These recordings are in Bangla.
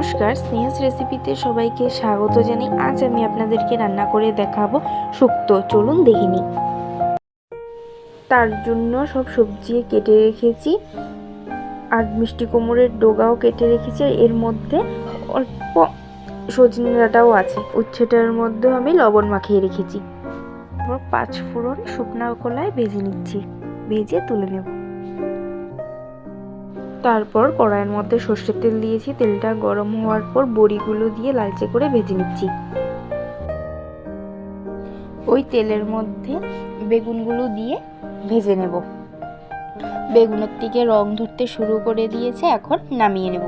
নমস্কার, স্নেহাস রেসিপিতে সবাইকে স্বাগত জানাই। আজ আমি আপনাদেরকে রান্না করে দেখাবো শুক্তো। চলুন দেখে নিই। তার জন্য সব সবজি কেটে রেখেছি। আর মিষ্টি কুমড়ের ডোগাও কেটে রেখেছি। আর এর মধ্যে অল্প সজনে ডাঁটাও আছে। উচ্ছেটার মধ্যে আমি লবণ মাখিয়ে রেখেছি। পাঁচ ফোড়ন শুকনা কলায় ভেজে নিচ্ছি। ভেজে তুলে নেব। তারপর কড়াইয়ের মধ্যে সর্ষের তেল দিয়েছি। তেলটা গরম হওয়ার পর বড়িগুলো দিয়ে লালচে করে ভেজে নিচ্ছি। ওই তেলের মধ্যে বেগুনগুলো দিয়ে ভেজে নেব। বেগুনের থেকে রং ধরতে শুরু করে দিয়েছে, এখন নামিয়ে নেব।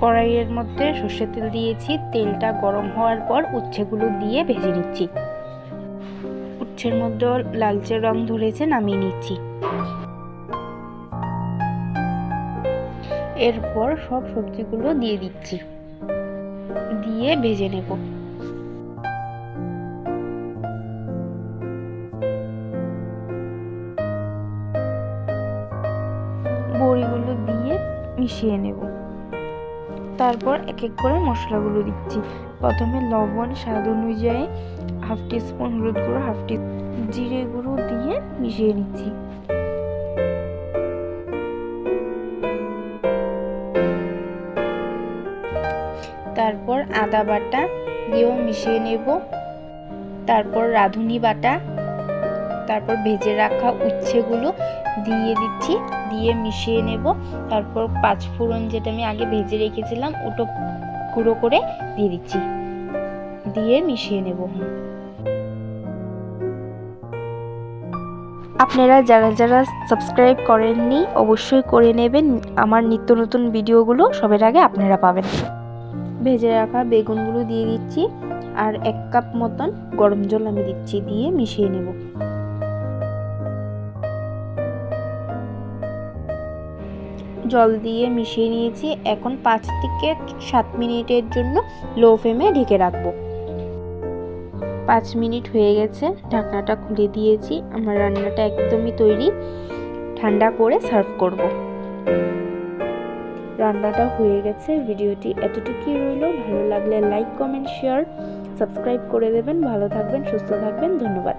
কড়াইয়ের মধ্যে সর্ষের তেল দিয়েছি। তেলটা গরম হওয়ার পর উচ্ছেগুলো দিয়ে ভেজে নিচ্ছি। উচ্ছের মধ্যে লালচে রং ধরেছে, নামিয়ে নিচ্ছি। এরপর সব সবজিগুলো দিয়ে দিচ্ছি। দিয়ে ভেজে নেব। বড়িগুলো দিয়ে মিশিয়ে নেব। তারপর এক এক করে মশলাগুলো দিচ্ছি। প্রথমে লবণ, স্বাদ অনুযায়ী হাফ টিস্পুন হলুদ গুঁড়ো, হাফ টি জিরে গুঁড়ো দিয়ে মিশিয়ে নিচ্ছি। তারপর আদা বাটা দিয়েও মিশিয়ে নেব। তারপর রাঁধুনি বাটা তারপর ভেজে রাখা উচ্ছেগুলো দিয়ে দিচ্ছি, দিয়ে মিশিয়ে নেব। তারপর পাঁচ ফোড়ন যেটা আমি আগে ভেজে রেখেছিলাম, ওটা গুঁড়ো করে দিয়ে দিচ্ছি। দিয়ে মিশিয়ে নেব। আপনারা যারা যারা সাবস্ক্রাইব করেননি, অবশ্যই করে নেবেন। আমার নিত্য নতুন ভিডিওগুলো সবার আগে আপনারা পাবেন। ভেজে রাখা বেগুনগুলো দিয়ে দিচ্ছি, আর এক কাপ মতন গরম জল আমি দিচ্ছি, দিয়ে মিশিয়ে নেব। জল দিয়ে মিশিয়ে নিয়েছি। এখন পাঁচ থেকে সাত মিনিটের জন্য লো ফ্লেমে ঢেকে রাখব। পাঁচ মিনিট হয়ে গেছে, ঢাকনাটা খুলে দিয়েছি। আমার রান্নাটা একদমই তৈরি। ঠান্ডা করে সার্ভ করব। রান্নাটা হয়ে গেছে। ভিডিওটি এতটুকুই রইল। ভালো লাগলে লাইক কমেন্ট শেয়ার সাবস্ক্রাইব করে দেবেন। ভালো থাকবেন, সুস্থ থাকবেন। ধন্যবাদ।